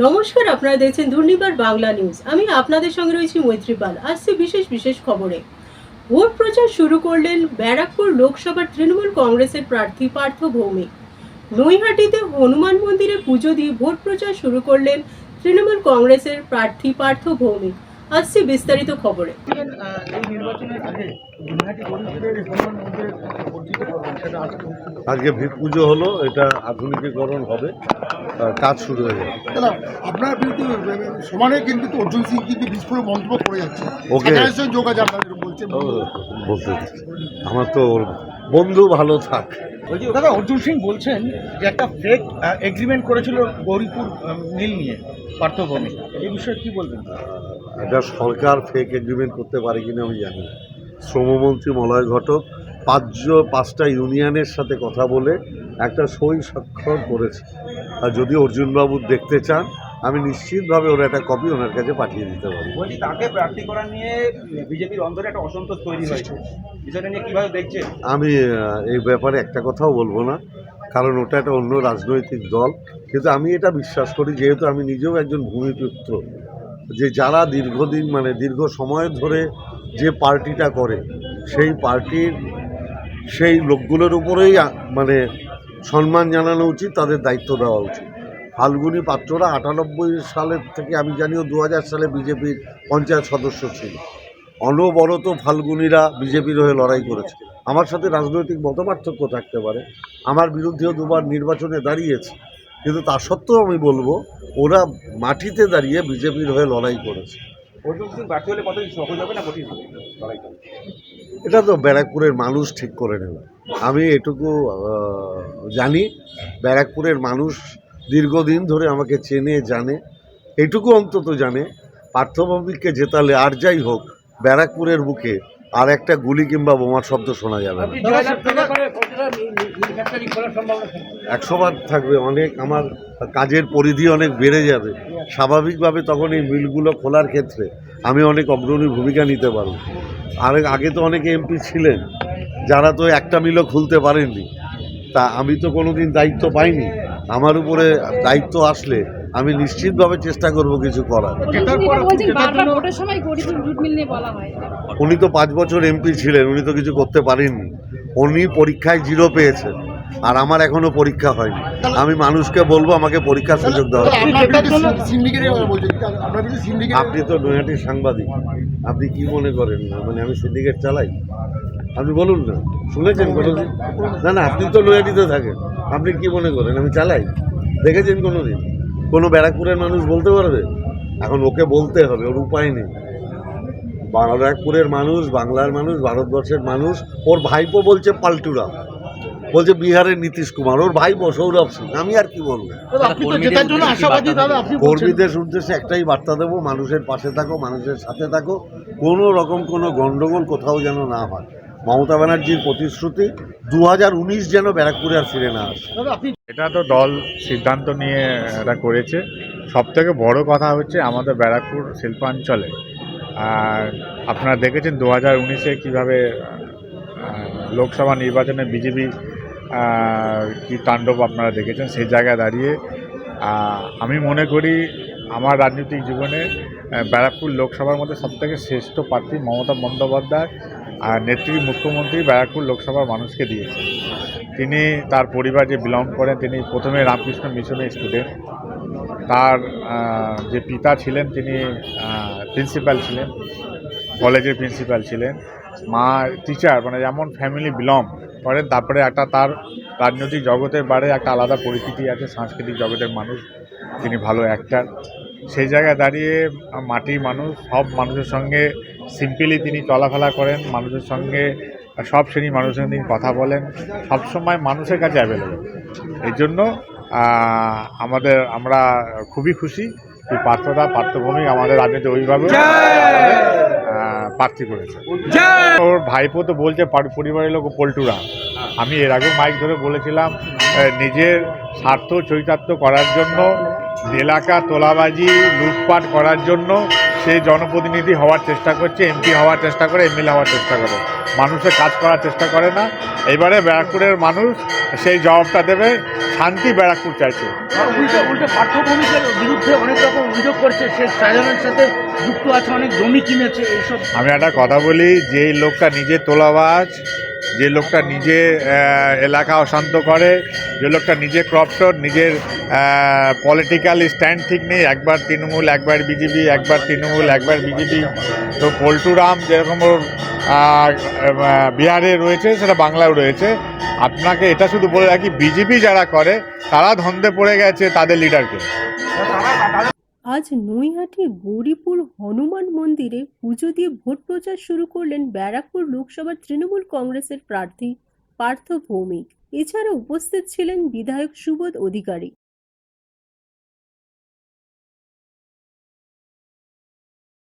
নমস্কার, আপনারা দেখছেন দুর্নিবার বাংলা নিউজ আমি আপনাদের সঙ্গে রয়েছি মৈত্রী পাল আসছে বিশেষ বিশেষ খবরে। ভোট প্রচার শুরু করলেন ব্যারাকপুর লোকসভার তৃণমূল কংগ্রেসের প্রার্থী পার্থ ভৌমিক। নৈহাটিতে হনুমান মন্দিরে পুজো দিয়ে ভোট প্রচার শুরু করলেন তৃণমূল কংগ্রেসের প্রার্থী পার্থ ভৌমিক। আসছে বিস্তারিত খবরে। আজকে আজকে ভিড় পুজো হলো এটা আধুনিকীকরণ হবে কাজ শুরু হয়ে যাবে। আপনার বিরুদ্ধে সমানে কিন্তু অর্জুন সিং কিন্তু বিস্ফোরক মন্তব্য করে যাচ্ছে। ওকে। যোগাযোগ আপনাদের বলছে বলতে। আমার তো ওর বন্ধু ভালো থাক। বলছি, দাদা, অর্জুন সিং বলছেন যে একটা ফেক এগ্রিমেন্ট করেছিল গৌরীপুর মিল নিয়ে, পার্থভূমি। এই বিষয়ে কি বলবেন? এটা সরকার ফেক এগ্রিমেন্ট করতে পারে কিনা আমি জানি শ্রমমন্ত্রী মলয় ঘটক পাঁচ পাঁচটা ইউনিয়নের সাথে কথা বলে একটা সই স্বাক্ষর করেছে। আর যদি অর্জুনবাবু দেখতে চান আমি নিশ্চিতভাবে ওর একটা কপি ওনার কাছে পাঠিয়ে দিতে পারি। বলছি তাকে প্রার্থী করা নিয়ে বিজেপির অন্তরে একটা অসন্তোষ তৈরি হয়েছে। বিষয়টা নিয়ে কীভাবে দেখছেন? আমি এই ব্যাপারে একটা কথাও বলব না কারণ ওটা একটা অন্য রাজনৈতিক দল। কিন্তু আমি এটা বিশ্বাস করি যেহেতু আমি নিজেও একজন ভূমিপুত্র যে যারা দীর্ঘদিন মানে দীর্ঘ সময় ধরে যে পার্টিটা করে সেই পার্টির সেই লোকগুলোর উপরেই মানে সম্মান জানানো উচিত তাদের দায়িত্ব দেওয়া উচিত। ফাল্গুনী পাত্ররা আটানব্বই সালের থেকে আমি জানিও দু হাজার সালে বিজেপির পঞ্চায়েত সদস্য ছিল। অনবরত ফাল্গুনিরা বিজেপির হয়ে লড়াই করেছে। আমার সাথে রাজনৈতিক মতপার্থক্য থাকতে পারে। আমার বিরুদ্ধেও দুবার নির্বাচনে দাঁড়িয়েছে। কিন্তু তা সত্ত্বেও আমি বলব ওরা মাটিতে দাঁড়িয়ে বিজেপির হয়ে লড়াই করেছে। এটা তো ব্যারাকপুরের মানুষ ঠিক করে নেবে। আমি এটুকু জানি ব্যারাকপুরের মানুষ দীর্ঘদিন ধরে আমাকে চেনে, জানে, এটুকু অন্তত জানে পার্থভৌমিককে জেতালে আর যাই হোক, ব্যারাকপুরের বুকে আর একটা গুলি কিংবা বোমার শব্দ শোনা যাবে না। একশো থাকবে, অনেক আমার কাজের পরিধি অনেক বেড়ে যাবে। স্বাভাবিকভাবে তখন এই মিলগুলো খোলার ক্ষেত্রে আমি অনেক অগ্রণী ভূমিকা নিতে পারব। আর আগে তো অনেকে এমপি ছিলেন, যারা তো একটা মিলও খুলতে পারেননি। তা আমি তো কোনো দিন দায়িত্ব পাইনি। আমার উপরে দায়িত্ব আসলে আমি নিশ্চিতভাবে চেষ্টা করব কিছু করার। হয়। উনি তো পাঁচ বছর এমপি ছিলেন উনি তো কিছু করতে পারেননি। উনি পরীক্ষায় জিরো পেয়েছেন আর আমার এখনও পরীক্ষা হয়নি। আমি মানুষকে বলব আমাকে পরীক্ষার সুযোগ দেওয়া আপনি তো নৈহাটির সাংবাদিক আপনি কি মনে করেন? না মানে আমি সিন্ডিকেট চালাই? আপনি বলুন না। শুনেছেন কোনোদিন না না আপনি তো নৈহাটিতে থাকেন। আপনি কি মনে করেন? আমি চালাই। দেখেছেন কোনোদিন কোনো ব্যারাকপুরের মানুষ বলতে পারবে? এখন ওকে বলতে হবে ওর উপায় নেই। ব্যারাকপুরের মানুষ বাংলার মানুষ ভারতবর্ষের মানুষ ওর ভাইপো বলছে পাল্টুরা বলছে বিহারের নীতিশ কুমার। ওর ভাইপো সৌরভ সিং। আমি আর কি বলব? দাদা, আপনি তো জেতার জন্য আশাবাদী দাদা আপনি বলছেন। কর্মীদের উদ্দেশ্যে একটাই বার্তা দেবো মানুষের পাশে থাকো মানুষের সাথে থাকো। কোনো রকম কোনো গণ্ডগোল কোথাও যেন না হয়। মমতা ব্যানার্জির প্রতিশ্রুতি দু হাজার উনিশ যেন ব্যারাকপুরে আর ফিরে না আসে। দাদা আপনি এটা তো দল সিদ্ধান্ত নিয়ে এটা করেছে। সব থেকে বড় কথা হচ্ছে আমাদের ব্যারাকপুর শিল্পাঞ্চলে। আর আপনারা দেখেছেন দু হাজার উনিশে কীভাবে লোকসভা নির্বাচনে বিজেপি কি তাণ্ডব আপনারা দেখেছেন সেই জায়গায় দাঁড়িয়ে। আমি মনে করি আমার রাজনৈতিক জীবনে ব্যারাকপুর লোকসভার মধ্যে সবথেকে শ্রেষ্ঠ প্রার্থী মমতা বন্দ্যোপাধ্যায়। আর নেত্রী মুখ্যমন্ত্রী ব্যারাকপুর লোকসভার মানুষকে দিয়েছে। তিনি তার পরিবার যে বিলং করেন, তিনি প্রথমে রামকৃষ্ণ মিশনের স্টুডেন্ট তার যে পিতা ছিলেন, তিনি প্রিন্সিপাল ছিলেন, কলেজের প্রিন্সিপাল ছিলেন। মা টিচার মানে যেমন ফ্যামিলি বিলং করেন, তারপরে একটা তার রাজনৈতিক জগতের বারে একটা আলাদা পরিচিতি আছে, সাংস্কৃতিক জগতের মানুষ, তিনি ভালো অ্যাক্টার সেই জায়গায় দাঁড়িয়ে মাটির মানুষ, সব মানুষের সঙ্গে সিম্পলি তিনি চলাফেরা করেন মানুষের সঙ্গে সব শ্রেণির মানুষের সঙ্গে তিনি কথা বলেন। সবসময় মানুষের কাছে অ্যাভেলেবেল এই জন্য আমাদের আমরা খুবই খুশি যে পার্থদা পার্থভূমিক আমাদের রাজনীতি অভিভাবক প্রার্থী করেছে। ওর ভাইপো তো বলছে পরিবারের লোক পল্টুরা। আমি এর আগে মাইক ধরে বলেছিলাম নিজের স্বার্থ চরিতার্থ করার জন্য এলাকা তোলাবাজি লুটপাট করার জন্য সে জনপ্রতিনিধি হওয়ার চেষ্টা করছে এমপি হওয়ার চেষ্টা করে এমএলএ হওয়ার চেষ্টা করে। মানুষের কাজ করার চেষ্টা করে না। এবারে ব্যারাকপুরের মানুষ সেই জবাবটা দেবে। শান্তি ব্যারাকপুর চাইছে। উল্টে উল্টে পাঠ্যভূমিকের বিরুদ্ধে অনেক রকম অভিযোগ করছে। শেখ শাহজাহানের সাথে যুক্ত আছে অনেক জমি কিনেছে এইসব। আমি একটা কথা বলি যে লোকটা নিজে তোলাবাজ যে লোকটা নিজে এলাকা অশান্ত করে, যে লোকটা নিজে ক্রপটর নিজের পলিটিক্যাল স্ট্যান্ড ঠিক নেই, একবার তৃণমূল, একবার বিজেপি, একবার তৃণমূল, একবার বিজেপি। তো পল্টুরাম যেরকম ওর বিহারে রয়েছে, সেটা বাংলায় রয়েছে। আপনাকে এটা শুধু বলে রাখি, বিজেপি যারা করে, তারা ধন্দে পড়ে গেছে তাদের লিডারকে আজ নৈহাটি গৌরীপুর হনুমান মন্দিরে পুজো দিয়ে ভোট প্রচার শুরু করলেন ব্যারাকপুর লোকসভার তৃণমূল কংগ্রেসের প্রার্থী পার্থ ভৌমিক। এছাড়া উপস্থিত ছিলেন বিধায়ক সুবোধ অধিকারী।